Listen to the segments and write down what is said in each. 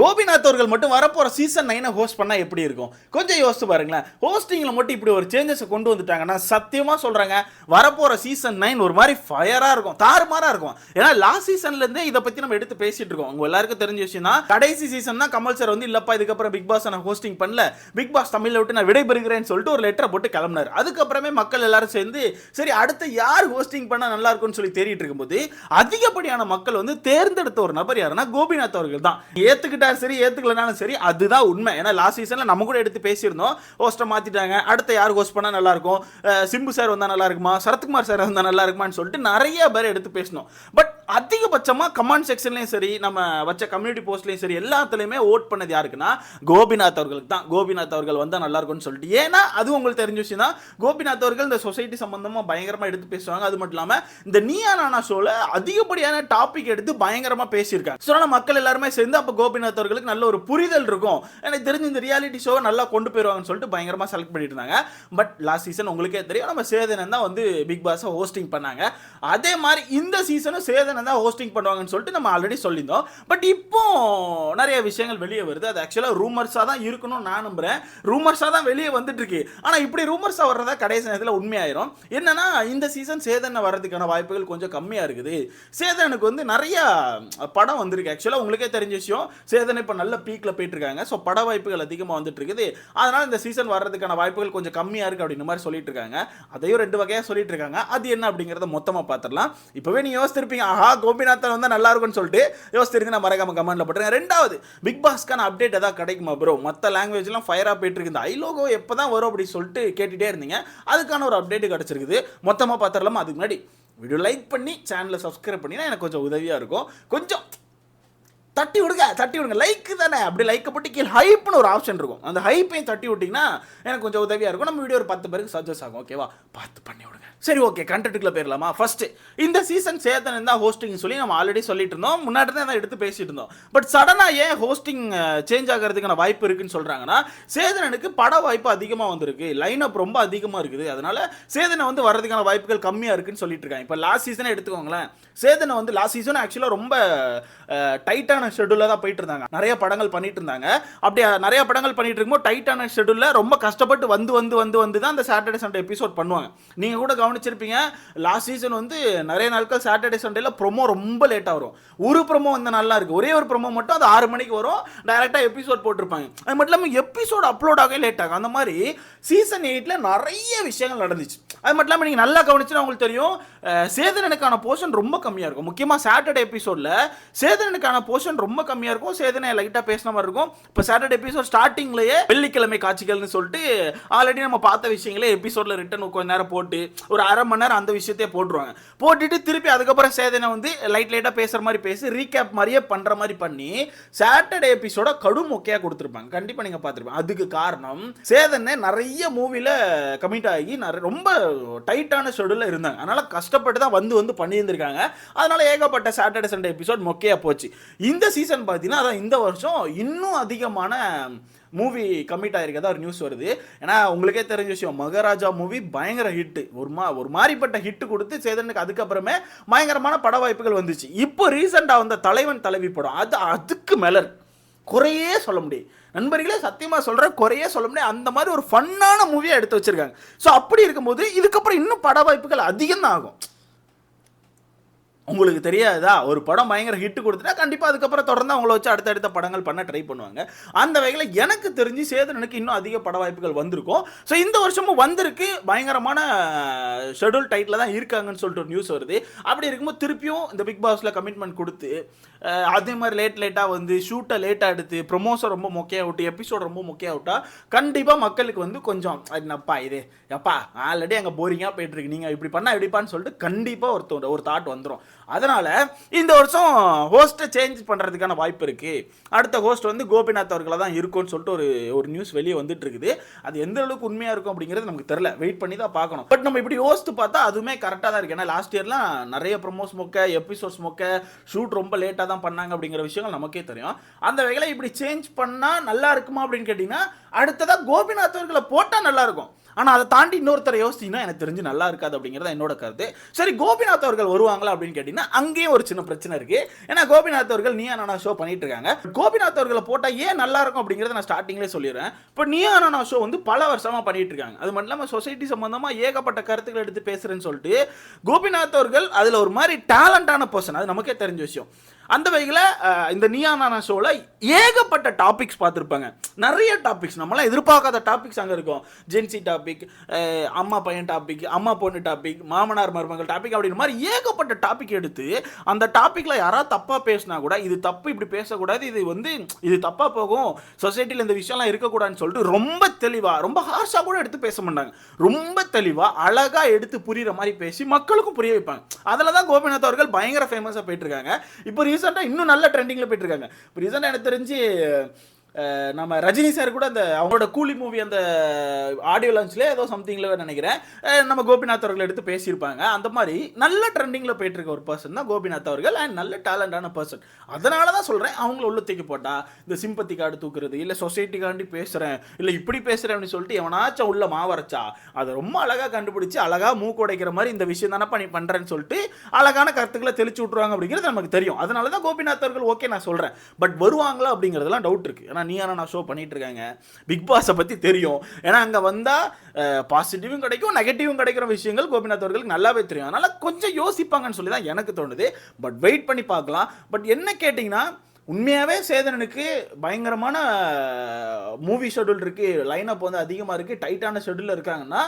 கோபிநாத் அவர்கள் மட்டும் வரப்போற சீசன் நைனை ஹோஸ்ட் பண்ணா எப்படி இருக்கும்? கொஞ்சம் யோசிச்சு பாருங்களேன். ஹோஸ்டிங்ல மட்டும் இப்படி ஒரு சேஞ்சஸை கொண்டு வந்துட்டாங்கன்னா சத்தியமா சொல்றாங்க வரப்போற சீசன் நைன் ஒரு மாதிரி ஃபயரா இருக்கும் தாறுமாறா இருக்கும். ஏன்னா லாஸ்ட் சீசன்ல இருந்தே இதை பத்தி நம்ம எடுத்து பேசிட்டு இருக்கோம். உங்க எல்லாருக்கும் தெரிஞ்ச விஷயம் தான் கடைசி சீசன் தான் கமல் சார் வந்து இல்லப்பா இதுக்கப்புறம் பிக் பாஸ் நான் ஹோஸ்டிங் பண்ணல பிக் பாஸ் தமிழ்ல விட்டு நான் விடைபெறுகிறேன்னு சொல்லிட்டு ஒரு லெட்டரை போட்டு கிளம்புனார். அதுக்கப்புறமே மக்கள் எல்லாரும் சேர்ந்து சரி அடுத்து யார் ஹோஸ்டிங் பண்ணா நல்லா இருக்கும்னு சொல்லி தேடிட்டு இருக்கும்போது அதிகப்படியான மக்கள் வந்து தேர்ந்தெடுத்த ஒரு நபர் யாருன்னா கோபிநாத் அவர்கள் தான். ஏத்துக்கிட்டார் சரி ஏத்துக்கலனாலும் சரி அதுதான் உண்மை. ஏன்னா லாஸ்ட் சீசன்ல நம்ம கூட எடுத்து பேசியிருந்தோம். ஹோஸ்ட்டை மாத்திட்டாங்க. அடுத்து யார் ஹோஸ்ட் பண்ணா நல்லா இருக்கும்? சிம்பு சார் வந்தா நல்லா இருக்குமா? சரத்குமார் சார் வந்தா நல்லா இருக்குமான்னு சொல்லிட்டு நிறைய பேர் எடுத்து பேசணும் பட் அதிகபட்சமாக கமெண்ட் செக்ஷன்லையும் சரி நம்ம வச்ச கம்யூனிட்டி போஸ்ட்லையும் சரி எல்லாத்துலேயுமே ஓட் பண்ணது யாருக்குன்னா கோபிநாத் அவர்களுக்கு தான். கோபிநாத் அவர்கள் வந்தால் நல்லா இருக்கும்னு சொல்லிட்டு. ஏன்னா அது உங்களுக்கு தெரிஞ்ச விஷயம் தான். கோபிநாத் அவர்கள் இந்த சொசைட்டி சம்மந்தமாக பயங்கரமாக எடுத்து பேசுவாங்க. அது மட்டும் இல்லாமல் இந்த நீயா நானா ஷோவில் அதிகப்படியான டாபிக் எடுத்து பயங்கரமாக பேசியிருக்காங்க. ஸோ அதனால மக்கள் எல்லாருமே சேர்ந்து அப்போ கோபிநாத் அவர்களுக்கு நல்ல ஒரு புரிதல் இருக்கும். எனக்கு தெரிஞ்சு இந்த ரியாலிட்டி ஷோவை நல்லா கொண்டு போயிருவாங்கன்னு சொல்லிட்டு பயங்கரமாக செலக்ட் பண்ணிட்டு இருந்தாங்க பட் லாஸ்ட் சீசன் உங்களுக்கே தெரியும். நம்ம சேதனன் தான் வந்து பிக் பாஸை ஹோஸ்டிங் பண்ணாங்க. அதே மாதிரி இந்த சீசனும் சேதன் தான் ஹோஸ்டிங் பண்ணுவாங்கன்னு சொல்லிட்டு நம்ம ஆல்ரெடி சொல்லியிருந்தோம். பட் இப்போ நிறைய விஷயங்கள் வெளியே வருது. அது ஆக்சுவலாக ரூமர்ஸாக தான் இருக்கணும்னு நான் நம்புறேன். ரூமர்ஸாக தான் வெளியே வந்துட்டு இருக்கு ஆனால் இப்படி ரூமர்ஸாக வர்றதா கடைசி நேரத்தில் உண்மையாயிரும். என்னன்னா இந்த சீசன் சேதனை வர்றதுக்கான வாய்ப்புகள் கொஞ்சம் கம்மியாக இருக்குது. சேதனுக்கு வந்து நிறைய படம் வந்திருக்கு. ஆக்சுவலாக உங்களுக்கே தெரிஞ்ச விஷயம் சேதன் இப்போ நல்ல பீக்கில் போயிட்டு இருக்காங்க ஸோ பட வாய்ப்புகள் அதிகமாக வந்துட்டு இருக்குது அதனால் இந்த சீசன் வர்றதுக்கான வாய்ப்புகள் கொஞ்சம் கம்மியாக இருக்கு அப்படின்ற மாதிரி சொல்லிட்டு இருக்காங்க அதையும் ரெண்டு வகையாக சொல்லிட்டு இருக்காங்க அது என்ன அப்படிங்கிறத மொத்தமாக பார்த்துடலாம் இப்போவே நீ யோசிச்சிருப்பீங்க ஆஹா ஆ கோபிநாத்தன் வந்தால் நல்லா இருக்கும்னு சொல்லிட்டு யோசிச்சிருந்து நான் மறக்காம கமெண்ட்ல போட்டுருங்க ரெண்டாவது பிக் பாஸ்க்கான அப்டேட் எதாவது கிடைக்குமா ப்ரோ மற்ற லாங்குவேஜ்லாம் ஃபயராக போயிட்டு இருக்கு இந்த ஐலோகோ எப்போ தான் வரும் அப்படி சொல்லிட்டு கேட்டுகிட்டே இருந்தீங்க. அதுக்கான ஒரு அப்டேட் கிடச்சிருக்குது. மொத்தமாக பார்த்துடலாமா? அதுக்கு முன்னாடி வீடியோ லைக் பண்ணி சேனலை சப்ஸ்கிரைப் பண்ணினா எனக்கு கொஞ்சம் உதவியாக இருக்கும். கொஞ்சம் தட்டி விடுங்க தட்டி விடுங்க. லைக் தானே? அப்படி லைக்கை போட்டு கீழே ஹைப்னு ஒரு ஆப்ஷன் இருக்கும். அந்த ஹைப்பையும் தட்டி விட்டிங்கன்னா எனக்கு கொஞ்சம் உதவியாக இருக்கும். நம்ம வீடியோ ஒரு பத்து பேருக்கு சஜஸ்ட் ஆகும் ஓகேவா பார்த்து பண்ணி விடுங்க. சரி ஓகே கண்டென்ட்டுக்குள்ள போயிடலாமா ஃபர்ஸ்ட் இந்த சீசன் சேதன் தான் ஹோஸ்டிங் சொல்லி நம்ம ஆல்ரெடி சொல்லிட்டு இருந்தோம். முன்னாடி தான் எடுத்து பேசிட்டு இருந்தோம். பட் சடனாக ஏன் ஹோஸ்டிங் சேஞ்ச் ஆகிறதுக்கான வாய்ப்பு இருக்குன்னு சொல்கிறாங்கன்னா சேதனனுக்கு பட வாய்ப்பு அதிகமாக வந்திருக்கு. லைன் அப் ரொம்ப அதிகமாக இருக்குது. அதனால சேதனை வந்து வர்றதுக்கான வாய்ப்புகள் கம்மியாக இருக்குன்னு சொல்லிட்டு இருக்காங்க. இப்போ லாஸ்ட் சீசனை எடுத்துக்கோங்களேன். சேதனை வந்து லாஸ்ட் சீசன் ஆக்சுவலாக ரொம்ப டைட்டான ஷெடியூலில் தான் போயிட்டு இருந்தாங்க நிறைய படங்கள் பண்ணிட்டு இருந்தாங்க அப்படி நிறைய படங்கள் பண்ணிட்டு இருக்கும்போது டைட்டான ஷெடியூலில் ரொம்ப கஷ்டப்பட்டு வந்து வந்து வந்து வந்து தான் அந்த சாட்டர்டே சண்டே எபிசோட் பண்ணுவாங்க. நீங்கள் கூட கவனிச்சிருப்பீங்க லாஸ்ட் சீசன் வந்து நிறைய நாட்கள் சாட்டர்டே சண்டேல ப்ரொமோ ரொம்ப லேட்டாக வரும். ஒரு ப்ரொமோ வந்து நல்லா இருக்கு. ஒரே ஒரு ப்ரொமோ மட்டும் அது ஆறு மணிக்கு வரும். டைரெக்டாக எபிசோட் போட்டிருப்பாங்க. அது மட்டும் இல்லாமல் எபிசோட் அப்லோட் ஆகவே லேட் ஆகும். அந்த மாதிரி சீசன் எயிட்டில் நிறைய விஷயங்கள் நடந்துச்சு. அது மட்டும் இல்லாமல் நீங்கள் நல்லா கவனிச்சுன்னா உங்களுக்கு தெரியும் சேதனனுக்கான போர்ஷன் ரொம்ப கம்மியாக இருக்கும். முக்கியமாக சாட்டர்டே எபிசோடில் சேதனனுக்கான போர்ஷன் ரொம்ப கம்மியாக இருக்கும். சேதனை லைட்டாக பேசின மாதிரி இருக்கும். இப்போ சாட்டர்டே எபிசோட் ஸ்டார்டிங்லேயே வெள்ளிக்கிழமை காட்சிகள்னு சொல்லிட்டு ஆல்ரெடி நம்ம பார்த்த விஷயங்களே எபிசோடில் ரிட்டன் கொஞ்ச நேரம் போட்டு ஒரு அரை மணி நேரம் அந்த விஷயத்தையே போட்டுருவாங்க. போட்டுட்டு திருப்பி அதுக்கப்புறம் சேதனை வந்து லைட் லைட்டாக பேசுகிற மாதிரி பேசி ரீகேப் மாதிரியே பண்ணுற மாதிரி பண்ணி சாட்டர்டே எபிசோட கடும் மொக்கையாக கொடுத்துருப்பாங்க. கண்டிப்பாக நீங்கள் பார்த்துருப்பீங்க. அதுக்கு காரணம் சேதனை நிறைய மூவியில் கமிட் ஆகி நிறைய ரொம்ப டைட்டான ஷெடியூலில் இருந்தாங்க. அதனால் கஷ்டப்பட்டு தான் வந்து வந்து பண்ணியிருந்திருக்காங்க. அதனால ஏகப்பட்ட சாட்டர்டே சண்டே எபிசோட் மொக்கையாக போச்சு. இந்த சீசன் பார்த்தீங்கன்னா அதான் இந்த வருஷம் இன்னும் அதிகமான மூவி கம்மிட் ஆயிருக்கதா ஒரு நியூஸ் வருது. ஏன்னா உங்களுக்கே தெரிஞ்ச விஷயம் மகாராஜா மூவி பயங்கர ஹிட் ஒரு மா ஒரு மாதிரிப்பட்ட ஹிட் கொடுத்து சேதனுக்கு அதுக்கப்புறமே பயங்கரமான பட வாய்ப்புகள் வந்துச்சு. இப்போ ரீசெண்டாக வந்த தலைவன் தலைவி படம் அது அதுக்கு மேலர். குறையே சொல்ல முடியும். நண்பர்களே சத்தியமாக சொல்கிறேன் குறையே சொல்ல முடியாது அந்த மாதிரி ஒரு ஃபன்னான மூவியை எடுத்து வச்சுருக்காங்க. ஸோ அப்படி இருக்கும்போது இதுக்கப்புறம் இன்னும் பட வாய்ப்புகள் அதிகம் தான் ஆகும். உங்களுக்கு தெரியாதா? ஒரு படம் பயங்கர ஹிட் கொடுத்துட்டா கண்டிப்பாக அதுக்கப்புறம் தொடர்ந்து அவங்கள வச்சு அடுத்தடுத்த படங்கள் பண்ண ட்ரை பண்ணுவாங்க. அந்த வகையில் எனக்கு தெரிஞ்சு சேதனனுக்கு இன்னும் அதிக பட வாய்ப்புகள் வந்திருக்கும். ஸோ இந்த வருஷமும் வந்திருக்கு. பயங்கரமான ஷெடியூல் டைட்டில் தான் இருக்காங்கன்னு சொல்லிட்டு ஒரு நியூஸ் வருது. அப்படி இருக்கும்போது திருப்பியும் இந்த பிக் பாஸில் கமிட்மெண்ட் கொடுத்து அதே மாதிரி லேட் லேட்டாக வந்து ஷூட்டை லேட்டாக எடுத்து ப்ரொமோஷன் ரொம்ப மொக்கையாக விட்டு எபிசோட் ரொம்ப மொக்கையாக விட்டா கண்டிப்பாக மக்களுக்கு வந்து கொஞ்சம் என்னப்பா இது? எப்பா ஆல்ரெடி அங்கே போரிங்காக போயிட்டுருக்கு நீங்கள் இப்படி பண்ணால் எப்படிப்பான்னு சொல்லிட்டு கண்டிப்பாக ஒரு ஒரு தாட் வந்துடும் அதனால் இந்த வருஷம் ஹோஸ்ட்டை சேஞ்ச் பண்ணுறதுக்கான வாய்ப்பு இருக்குது அடுத்த ஹோஸ்ட் வந்து கோபிநாத் அவர்களாக தான் இருக்கும்னு சொல்லிட்டு ஒரு ஒரு நியூஸ் வெளியே வந்துட்டு இருக்குது. அது எந்த அளவுக்கு உண்மையாக இருக்கும் அப்படிங்கிறது நமக்கு தெரில வெயிட் பண்ணி தான் பார்க்கணும். பட் நம்ம இப்படி யோசித்து பார்த்தா அதுவுமே கரெக்டாக தான் இருக்குது ஏன்னா லாஸ்ட் இயர்லாம் நிறைய ப்ரொமோஸ் மொக்க எபிசோட்ஸ் மொக்க ஷூட் ரொம்ப லேட்டாக தான் பண்ணாங்க அப்படிங்கிற விஷயங்கள் நமக்கே தெரியும். அந்த வகையில் இப்படி சேஞ்ச் பண்ணால் நல்லா இருக்குமா அப்படின்னு கேட்டிங்கன்னா அடுத்ததாக கோபிநாத் அவர்களை போட்டால் நல்லாயிருக்கும் ஆனால் அதை தாண்டி இன்னொருத்தரை யோசிச்சிங்கன்னா எனக்கு தெரிஞ்சு நல்லா இருக்காது அப்படிங்கிறது என்னோட கருத்து. சரி கோபிநாத் அவர்கள் வருவாங்களா அப்படின்னு கேட்டிங்கன்னா அங்கேயும் ஒரு சின்ன பிரச்சனை இருக்குது ஏன்னா கோபிநாத் அவர்கள் நீயா நானா ஷோ பண்ணிட்டு இருக்காங்க. கோபிநாத் அவர்களை போட்டால் ஏன் நல்லா இருக்கும் அப்படிங்கிறத நான் ஸ்டார்டிங்லேயே சொல்லிடுறேன். இப்போ நீயா நானா ஷோ வந்து பல வருஷமாக பண்ணிட்டு இருக்காங்க. அது மட்டும் இல்லாமல் சொசைட்டி சம்மந்தமாக ஏகப்பட்ட கருத்துக்கள் எடுத்து பேசுகிறேன்னு சொல்லிட்டு கோபிநாத் அவர்கள் அதில் ஒரு மாதிரி டேலண்டான பர்சன் அது நமக்கே தெரிஞ்ச விஷயம். அந்த வகையில் இந்த நியா நானா ஷோவில் ஏகப்பட்ட டாபிக்ஸ் பார்த்துருப்பாங்க. நிறைய டாபிக்ஸ் நம்மளாம் எதிர்பார்க்காத டாபிக்ஸ் அங்கே இருக்கும். ஜென்சி டாபிக் அம்மா பையன் டாபிக் அம்மா பொண்ணு டாபிக் மாமனார் மருமகள் டாபிக் அப்படின்ற மாதிரி ஏகப்பட்ட டாபிக் எடுத்து அந்த டாப்பிக்கில் யாராவது தப்பாக பேசினா கூட இது தப்பு இப்படி பேசக்கூடாது இது வந்து இது தப்பாக போகும் சொசைட்டியில் இந்த விஷயம்லாம் இருக்கக்கூடாதுன்னு சொல்லிட்டு ரொம்ப தெளிவாக ரொம்ப ஹார்ஷாக கூட எடுத்து பேச மாட்டாங்க. ரொம்ப தெளிவாக அழகாக எடுத்து புரிகிற மாதிரி பேசி மக்களுக்கும் புரிய வைப்பாங்க. அதில் தான் கோபிநாத் அவர்கள் பயங்கர ஃபேமஸாக போயிட்டு இருக்காங்க. இப்போ ரீசெண்டாக இன்னும் நல்ல ட்ரெண்டிங்கில் போயிட்டு இருக்காங்க. இப்போ ரீசெண்டாக எனக்கு தெரிஞ்சு நம்ம ரஜினி சார் கூட அந்த அவங்களோட கூலி மூவி அந்த ஆடியோ லான்ச்ல ஏதோ சம்திங்ல நினைக்கிறேன். நம்ம கோபிநாத் அவர்கள் எடுத்து பேசியிருப்பாங்க. அந்த மாதிரி நல்ல ட்ரெண்டிங்கில் போயிட்டு இருக்க ஒரு பர்சன் தான் கோபிநாத் அவர்கள் அண்ட் நல்ல டேலண்டான பர்சன் அதனால தான் சொல்கிறேன் அவங்கள உள்ள தூக்கி போட்டா இந்த சிம்பத்தி கார்டு தூக்குறது இல்லை சொசைட்டிக்காண்டி பேசுகிறேன் இல்லை இப்படி பேசுகிறேன் அப்படின்னு சொல்லிட்டு எவனாச்சும் உள்ள மாவரைச்சா அதை ரொம்ப அழகாக கண்டுபிடிச்சு அழகாக மூக்கு உடைக்கிற மாதிரி இந்த விஷயம் தானே பண்ணி பண்ணுறேன்னு சொல்லிட்டு அழகான கருத்துக்களை தெளிச்சு விட்ருவாங்க அப்படிங்கிறது நமக்கு தெரியும். அதனால தான் கோபிநாத் அவர்கள் ஓகே நான் சொல்கிறேன் பட் வருவாங்களா அப்படிங்கிறதுலாம் டவுட் இருக்குது ஏன்னா நீ நான் ஷோ பண்ணிட்டு இருக்காங்க பிக் பாஸை பற்றி தெரியும். ஏன்னா அங்கே வந்தால் பாசிட்டிவும் கிடைக்கும் நெகட்டிவும் கிடைக்கிற விஷயங்கள் கோபிநாத் அவர்களுக்கு நல்லாவே தெரியும். அதனால் கொஞ்சம் யோசிப்பாங்கன்னு சொல்லி தான் எனக்கு தோணுது. பட் வெயிட் பண்ணி பார்க்கலாம். பட் என்ன கேட்டிங்கன்னா உண்மையாகவே சேதனனுக்கு பயங்கரமான மூவி ஷெட்யூல் இருக்குது லைனப் வந்து அதிகமாக இருக்குது டைட்டான ஷெட்யூலில் இருக்காங்கன்னா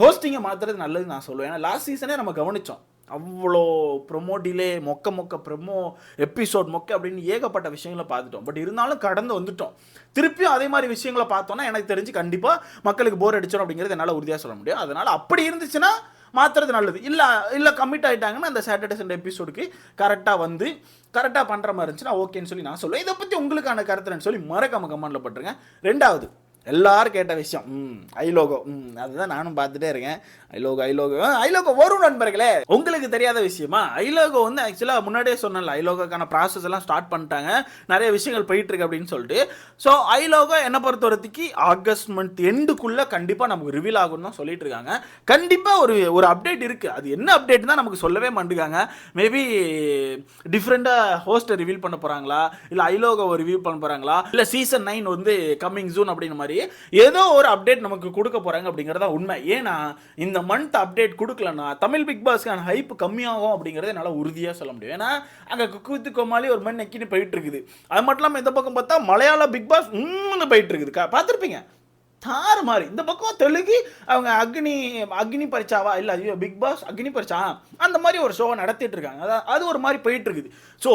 ஹோஸ்டிங்கை மாற்றுறது நல்லதுன்னு நான் சொல்லுவேன். ஏன்னா லாஸ்ட் சீசனே நம்ம கவனித்தோம் அவ்வளோ ப்ரொமோ டிலே மொக்க மொக்க ப்ரொமோ எபிசோட் மொக்க அப்படின்னு ஏகப்பட்ட விஷயங்களை பார்த்துட்டோம். பட் இருந்தாலும் கடந்து வந்துட்டோம். திருப்பியும் அதே மாதிரி விஷயங்களை பார்த்தோன்னா எனக்கு தெரிஞ்சு கண்டிப்பாக மக்களுக்கு போர் அடிச்சிடும் அப்படிங்கிறது என்னால் உறுதியாக சொல்ல முடியும். அதனால் அப்படி இருந்துச்சுன்னா மாற்றுறது நல்லது. இல்லை இல்லை கமிட் ஆகிட்டாங்கன்னா அந்த சாட்டர்டே சண்டே எபிசோடுக்கு கரெக்டாக வந்து கரெக்டாக பண்ணுற மாதிரி இருந்துச்சுன்னா ஓகேன்னு சொல்லி நான் சொல்லுவேன். இதை பற்றி உங்களுக்கான கருத்துன்னு சொல்லி மறக்காம கமெண்டில் பட்டுருங்க. ரெண்டாவது எல்லாரும் கேட்ட விஷயம் ம் ஐலோகோ ம் அதுதான் நானும் பார்த்துட்டே இருக்கேன். ஐலோகோ ஐலோகோ ஐலோகோ வரும் நண்பர்களே உங்களுக்கு தெரியாத விஷயமா? ஐலோகோ வந்து ஆக்சுவலாக முன்னாடியே சொன்னல ஐலோகோக்கான ப்ராசஸ் எல்லாம் ஸ்டார்ட் பண்ணிட்டாங்க. நிறைய விஷயங்கள் போயிட்டு இருக்கு அப்படின்னு சொல்லிட்டு. ஸோ ஐலோகோ என்னை பொறுத்த வரைக்கும் ஆகஸ்ட் மந்த் எண்டுக்குள்ளே கண்டிப்பாக நமக்கு ரிவீல் ஆகும்னு தான் சொல்லிட்டு இருக்காங்க. கண்டிப்பாக ஒரு ஒரு அப்டேட் இருக்குது அது என்ன அப்டேட் தான் நமக்கு சொல்லவே மாட்டுக்காங்க மேபி டிஃப்ரெண்ட்டாக ஹோஸ்ட்டை ரிவீல் பண்ண போகிறாங்களா இல்லை ஐலோகோவை ரிவீல் பண்ண போகிறாங்களா இல்லை சீசன் நைன் வந்து கம்மிங் ஜூன் அப்படின்ற மாதிரி ஏதோ ஒரு அப்டேட் நமக்கு கொடுக்க போகிறாங்க அப்படிங்கிறதா உண்மை. ஏன்னா இந்த மந்த் அப்டேட் கொடுக்கலன்னா தமிழ் பிக் பாஸ்க்கான ஹைப் கம்மியாகும் அப்படிங்கிறத என்னால் உறுதியாக சொல்ல முடியும். ஏன்னா அங்கே குக்கு கோமாளி ஒரு மணி நெக்கின்னு போயிட்டு இருக்குது அது மட்டும் இல்லாமல் இந்த பக்கம் பார்த்தா மலையாள பிக் பாஸ் உம்னு போயிட்டு இருக்குது பார்த்துருப்பீங்க? தாறு மாதிரி இந்த பக்கம் தெலுங்கு அவங்க அக்னி அக்னி பரிச்சாவா இல்லை ஐயோ பிக் பாஸ் அக்னி பரிச்சா அந்த மாதிரி ஒரு ஷோவை நடத்திட்டு இருக்காங்க. அது ஒரு மாதிரி போயிட்டு இருக்குது ஸோ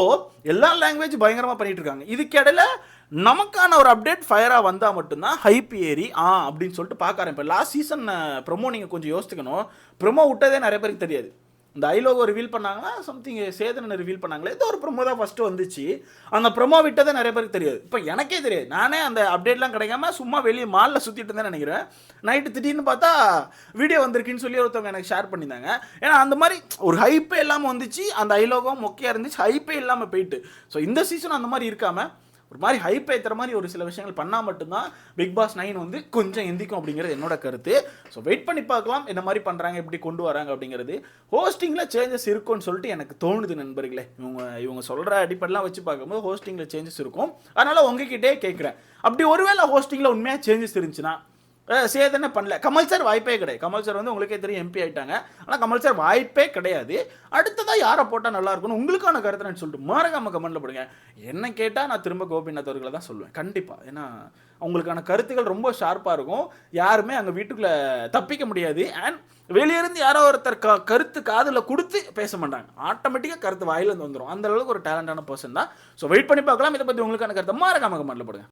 எல்லா லாங்குவேஜ் பயங்கரமாக பண்ணிட்டு இருக்காங்க இதுக்கிடையில நமக்கான ஒரு அப்டேட் ஃபயராக வந்தால் மட்டும்தான் ஹைப் ஏறி ஆ அப்படின்னு சொல்லிட்டு பார்க்க ஆரம்பிப்பேன். லாஸ்ட் சீசன் ப்ரொமோ நீங்கள் கொஞ்சம் யோசிச்சுக்கணும். ப்ரொமோ விட்டதே நிறைய பேருக்கு தெரியாது. இந்த ஐலோகோ ரிவீல் பண்ணாங்கன்னா சம்திங் சேதனை ரிவீல் பண்ணாங்களே? ஏதோ ஒரு ப்ரொமோ தான் ஃபஸ்ட்டு வந்துச்சு. அந்த ப்ரொமோ விட்டதே நிறைய பேருக்கு தெரியாது. இப்போ எனக்கே தெரியாது. நானே அந்த அப்டேட்லாம் கிடைக்காம சும்மா வெளியே மாலில் சுற்றிட்டு இருந்தேன் நினைக்கிறேன். நைட்டு திடீர்னு பார்த்தா வீடியோ வந்திருக்குன்னு சொல்லி ஒருத்தவங்க எனக்கு ஷேர் பண்ணியிருந்தாங்க. ஏன்னா அந்த மாதிரி ஒரு ஹைப்பே இல்லாமல் வந்துச்சு. அந்த ஐலோகம் மொக்கையாக இருந்துச்சு. ஹைப்பே இல்லாமல் போயிட்டு. ஸோ இந்த சீசன் அந்த மாதிரி இருக்காமல் ஒரு மாதிரி ஹைப் ஏற்றுற மாதிரி ஒரு சில விஷயங்கள் பண்ணால் மட்டும்தான் பிக் பாஸ் நைன் வந்து கொஞ்சம் எந்திக்கும் அப்படிங்கிறது என்னோட கருத்து. ஸோ வெயிட் பண்ணி பார்க்கலாம் என்ன மாதிரி பண்ணுறாங்க எப்படி கொண்டு வராங்க அப்படிங்கிறது. ஹோஸ்டிங்கில் சேஞ்சஸ் இருக்கும்னு சொல்லிட்டு எனக்கு தோணுது நண்பர்களே. இவங்க இவங்க சொல்கிற அடிப்படைலாம் வச்சு பார்க்கும்போது ஹோஸ்டிங்கில் சேஞ்சஸ் இருக்கும். அதனால் உங்ககிட்டே கேட்குறேன் அப்படி ஒருவேளை ஹோஸ்டிங்கில் உண்மையாக சேஞ்சஸ் இருந்துச்சுன்னா சேதனை பண்ணல. கமல் சார் வாய்ப்பே கிடையாது. கமல் சார் வந்து உங்களுக்கே தெரியும் எம்பி ஆயிட்டாங்க. ஆனால் கமல் சார் வாய்ப்பே கிடையாது. அடுத்ததாக யாரை போட்டால் நல்லா இருக்கும்னு உங்களுக்கான கருத்தை சொல்லிட்டு மறக்காம கமெண்ட்ல போடுங்க. என்ன கேட்டால் நான் திரும்ப கோபிநாத் அவர்களை தான் சொல்லுவேன். கண்டிப்பாக ஏன்னா அவங்களுக்கான கருத்துக்கள் ரொம்ப ஷார்ப்பாக இருக்கும். யாருமே அங்கே வீட்டுக்குள்ளே தப்பிக்க முடியாது. அண்ட் வெளியிருந்து யாரோ ஒருத்தர் க கருத்து காதில் கொடுத்து பேச மாட்டாங்க. ஆட்டோமேட்டிக்காக கருத்து வாயிலேருந்து வந்துடும் அந்த அளவுக்கு ஒரு டேலண்டான பர்சன் தான். ஸோ வெயிட் பண்ணி பார்க்கலாம். இதை பற்றி உங்களுக்கான கருத்தை மறக்காம கமெண்ட்ல போடுங்க.